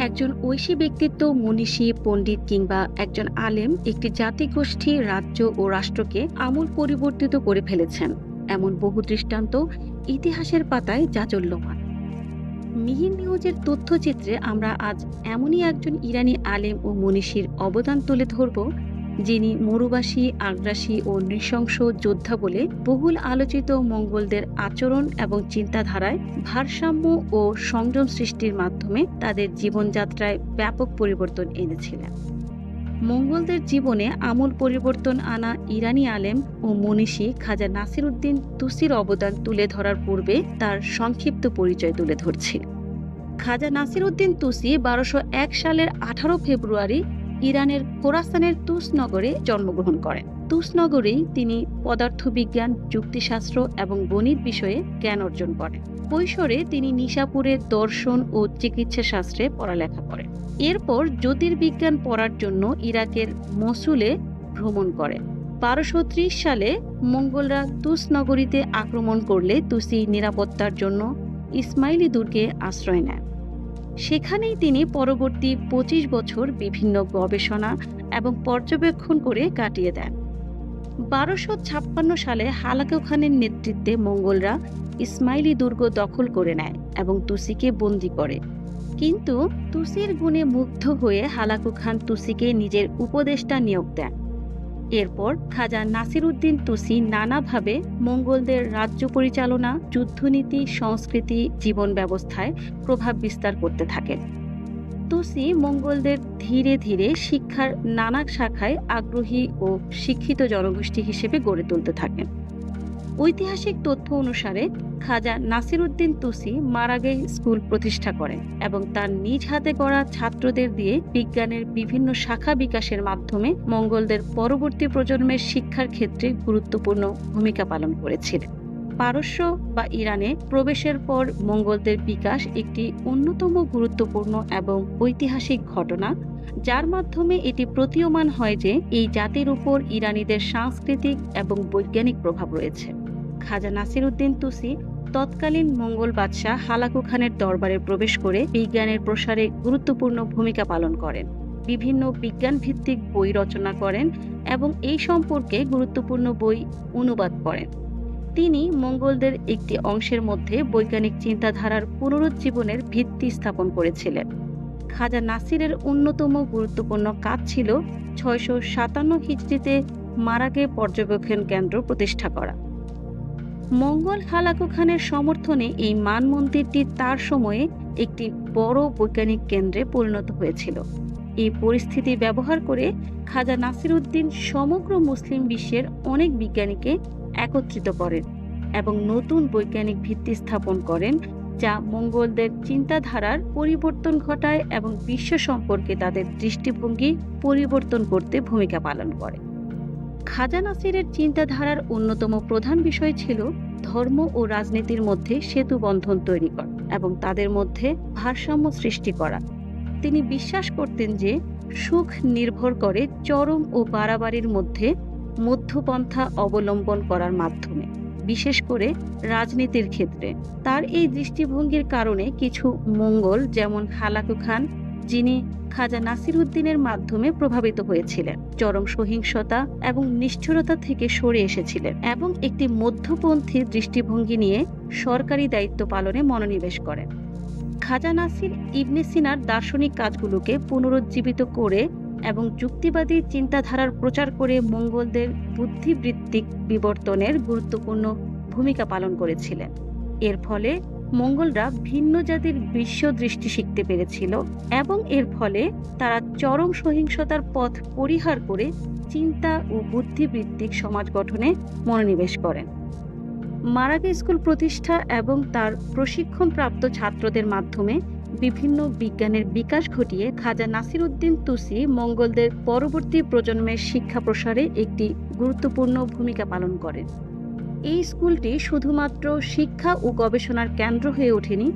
একজন ঐশী ব্যক্তিত্ব, মনীষী, পণ্ডিত কিংবা একজন আলেম একটি জাতিগোষ্ঠী, রাজ্য ও রাষ্ট্রকে আমূল পরিবর্তিত করে ফেলেছেন। এমন বহু দৃষ্টান্ত ইতিহাসের পাতায় জাচল্যমান মিহির নিউজের তথ্যচিত্রে আমরা আজ এমনই একজন ইরানি আলেম ও মনীষীর অবদান তুলে ধরব যিনি মরুবাসী, আগ্রাসী ও নৃশংস যোদ্ধা বলে বহুল আলোচিত মঙ্গলদের আচরণ এবং চিন্তাধারায় ভারসাম্য ও সংযম সৃষ্টির মাধ্যমে তাদের জীবনযাত্রায় ব্যাপক পরিবর্তন এনেছিলেন। মঙ্গলদের জীবনে আমূল পরিবর্তন আনা ইরানি আলেম ও মনীষী খাজা নাসির উদ্দিন তুসির অবদান তুলে ধরার পূর্বে তার সংক্ষিপ্ত পরিচয় তুলে ধরছি। খাজা নাসির উদ্দিন তুসি বারোশো এক সালের আঠারো ফেব্রুয়ারি ইরানের খোরাসানের তুস নগরে জন্মগ্রহণ করেন। তুস নগরেই তিনি পদার্থবিজ্ঞান, যুক্তিশাস্ত্র এবং গণিত বিষয়ে জ্ঞান অর্জন করেন। কৈশোরে তিনি নিশাপুরে দর্শন ও চিকিৎসা শাস্ত্রে পড়ালেখা করেন। এরপর জ্যোতির্বিজ্ঞান পড়ার জন্য ইরাকের মসুলে ভ্রমণ করেন। বারোশো সালে মঙ্গলরা তুস নগরীতে আক্রমণ করলে তুসি নিরাপত্তার জন্য ইসমাইলি দুর্গে আশ্রয় নেন। সেখানেই তিনি পরবর্তী পঁচিশ বছর বিভিন্ন গবেষণা এবং পর্যবেক্ষণ করে কাটিয়ে দেন। বারোশো ছাপ্পান্ন সালে হালাকু খানের নেতৃত্বে মঙ্গলরা ইসমাইলি দুর্গ দখল করে নেয় এবং তুসিকে বন্দি করে। কিন্তু তুসির গুণে মুগ্ধ হয়ে হালাকু খান তুসিকে নিজের উপদেষ্টা নিয়োগ দেন। এরপর খাজা নাসির উদ্দিন তুসি নানাভাবে মঙ্গলদের রাজ্য পরিচালনা, যুদ্ধনীতি, সংস্কৃতি, জীবন ব্যবস্থায় প্রভাব বিস্তার করতে থাকেন। তুসি মঙ্গলদের ধীরে ধীরে শিক্ষার নানা শাখায় আগ্রহী ও শিক্ষিত জনগোষ্ঠী হিসেবে গড়ে তুলতে থাকেন। ঐতিহাসিক তথ্য অনুসারে Khwaja Nasir Uddin Tusi Maragheh school প্রতিষ্ঠা করেন এবং তার নিজ হাতে গড়া ছাত্রদের দিয়ে বিজ্ঞানের বিভিন্ন শাখা বিকাশের মাধ্যমে মঙ্গলদের পরবর্তী প্রজন্মের শিক্ষার ক্ষেত্রে গুরুত্বপূর্ণ ভূমিকা পালন করেছিলেন। পারস্য বা ইরানে প্রবেশের পর মঙ্গলদের বিকাশ একটি অন্যতম গুরুত্বপূর্ণ এবং ঐতিহাসিক ঘটনা, যার মাধ্যমে এটি প্রতীয়মান হয় যে এই জাতির উপর ইরানিদের সাংস্কৃতিক এবং বৈজ্ঞানিক প্রভাব রয়েছে। খাজা নাসির উদ্দিন তুসি তৎকালীন মঙ্গল বাদশাহ হালাকু খানের দরবারে প্রবেশ করে বিজ্ঞানের প্রসারে গুরুত্বপূর্ণ ভূমিকা পালন করেন। বিভিন্ন বিজ্ঞান ভিত্তিক বই রচনা করেন এবং এই সম্পর্কে গুরুত্বপূর্ণ বই অনুবাদ করেন। তিনি মঙ্গলদের একটি অংশের মধ্যে বৈজ্ঞানিক চিন্তাধারার পুনরুজ্জীবনের ভিত্তি স্থাপন করেছিলেন। খাজা নাসিরের অন্যতম গুরুত্বপূর্ণ কাজ ছিল ছয়শো সাতান্ন হিজড়িতে মারাকে পর্যবেক্ষণ কেন্দ্র প্রতিষ্ঠা করা। মঙ্গল হালাকু খানের সমর্থনে এই মান মন্দিরটি তার সময়ে একটি বড় বৈজ্ঞানিক কেন্দ্রে পরিণত হয়েছিল। এই পরিস্থিতি ব্যবহার করে খাজা নাসির উদ্দিন সমগ্র মুসলিম বিশ্বের অনেক বিজ্ঞানীকে একত্রিত করেন এবং নতুন বৈজ্ঞানিক ভিত্তি স্থাপন করেন, যা মঙ্গলদের চিন্তাধারার পরিবর্তন ঘটায় এবং বিশ্ব সম্পর্কে তাদের দৃষ্টিভঙ্গি পরিবর্তন করতে ভূমিকা পালন করে। খাজা নাসিরের চিন্তাধারার অন্যতম প্রধান বিষয় ছিল ধর্ম ও রাজনীতির মধ্যে সেতু বন্ধন তৈরি করা এবং তাদের মধ্যে ভারসাম্য সৃষ্টি করা। তিনি বিশ্বাস করতেন যে সুখ নির্ভর করে চরম ও বাড়াবাড়ির মধ্যে মধ্যপন্থা অবলম্বন করার মাধ্যমে, বিশেষ করে রাজনীতির ক্ষেত্রে। তার এই দৃষ্টিভঙ্গির কারণে কিছু মঙ্গল যেমন হালাকু খান যিনি খাজা নাসির উদ্দিনের মাধ্যমে প্রভাবিত হয়েছিলেন। চরম সহিংসতা এবং নিষ্ঠুরতা থেকে সরে এসেছিলেন এবং একটি মধ্যপন্থী দৃষ্টিভঙ্গি নিয়ে সরকারি দায়িত্ব পালনে মনোনিবেশ করেন। খাজা নাসির ইবনে সিনার দার্শনিক কাজগুলোকে পুনরুজ্জীবিত করে এবং যুক্তিবাদী চিন্তাধারার প্রচার করে মঙ্গলদের বুদ্ধিবৃত্তিক বিবর্তনের গুরুত্বপূর্ণ ভূমিকা পালন করেছিলেন। এর ফলে মঙ্গলরা ভিন্ন জাতির বিশ্ব দৃষ্টি শিখতে পেরেছিল এবং এর ফলে তারা চরম সহিংসতার পথ পরিহার করে চিন্তা ও বুদ্ধিবৃত্তিক সমাজ গঠনে মনোনিবেশ করেন। মারাগে স্কুল প্রতিষ্ঠা এবং তার প্রশিক্ষণপ্রাপ্ত ছাত্রদের মাধ্যমে বিভিন্ন বিজ্ঞানের বিকাশ ঘটিয়ে খাজা নাসির উদ্দিন তুসি মঙ্গলদের পরবর্তী প্রজন্মের শিক্ষা প্রসারে একটি গুরুত্বপূর্ণ ভূমিকা পালন করেন। এই স্কুলটি শুধুমাত্র শিক্ষা ও গবেষণার কেন্দ্র হয়ে ওঠেনি,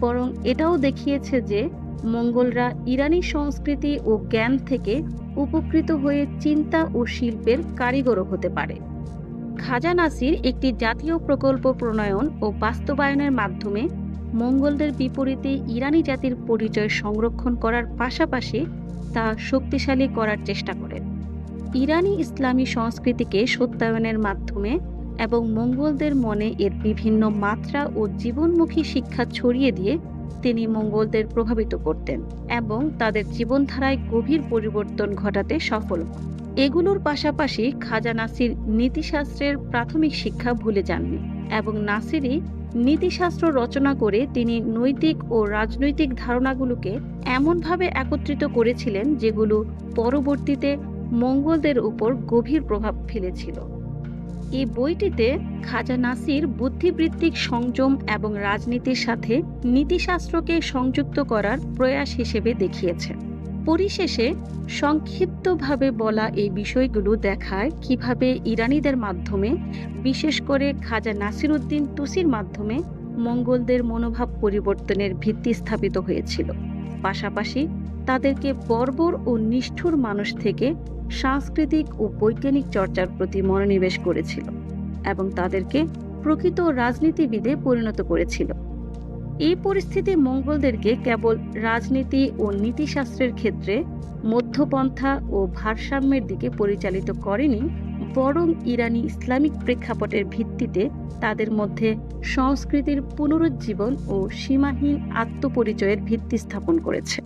বরং এটাও দেখিয়েছে যে মঙ্গলরা ইরানি সংস্কৃতি ও জ্ঞান থেকে উপকৃত হয়ে চিন্তা ও শিল্পের কারিগরও হতে পারে। খাজা নাসির একটি জাতীয় প্রকল্প প্রণয়ন ও বাস্তবায়নের মাধ্যমে মঙ্গলদের বিপরীতে ইরানি জাতির পরিচয় সংরক্ষণ করার পাশাপাশি তা শক্তিশালী করার চেষ্টা করেন ইরানি ইসলামী সংস্কৃতিকে সত্যায়নের মাধ্যমে এবং মঙ্গলদের মনে এর বিভিন্ন মাত্রা ও জীবনমুখী শিক্ষা ছড়িয়ে দিয়ে তিনি মঙ্গলদের প্রভাবিত করতেন এবং তাদের জীবনধারায় গভীর পরিবর্তন ঘটাতে সফল। এগুলোর পাশাপাশি খাজা নাসির নীতিশাস্ত্রের প্রাথমিক শিক্ষা ভুলে যাননি এবং নাসিরই নীতিশাস্ত্র রচনা করে তিনি নৈতিক ও রাজনৈতিক ধারণাগুলোকে এমনভাবে একত্রিত করেছিলেন যেগুলো পরবর্তীতে মঙ্গলদের উপর গভীর প্রভাব ফেলেছিল। এই বইটিতে খাজা নাসির বুদ্ধিবৃত্তিক সংযম এবং রাজনীতির সাথে নীতিশাস্ত্রকে সংযুক্ত করার প্রয়াস হিসেবে দেখিয়েছেন পরিশেষে সংক্ষিপ্তভাবে বলা এই বিষয়গুলো দেখায় কীভাবে ইরানিদের মাধ্যমে, বিশেষ করে খাজা নাসিরউদ্দিন তুসির মাধ্যমে, মঙ্গলদের মনোভাব পরিবর্তনের ভিত্তি স্থাপিত হয়েছিল। পাশাপাশি তাদেরকে বর্বর ও নিষ্ঠুর মানুষ থেকে সাংস্কৃতিক ও বৈজ্ঞানিক চর্চার প্রতি মনোনিবেশ করেছিল এবং তাদেরকে প্রকৃত রাজনীতিবিদে পরিণত করেছিল। এই পরিস্থিতি মঙ্গলদেরকে কেবল রাজনীতি ও নীতিশাস্ত্রের ক্ষেত্রে মধ্যপন্থা ও ভারসাম্যের দিকে পরিচালিত করেনি, বরং ইরানি ইসলামিক প্রেক্ষাপটের ভিত্তিতে তাদের মধ্যে সংস্কৃতির পুনরুজ্জীবন ও সীমাহীন আত্মপরিচয়ের ভিত্তি স্থাপন করেছে।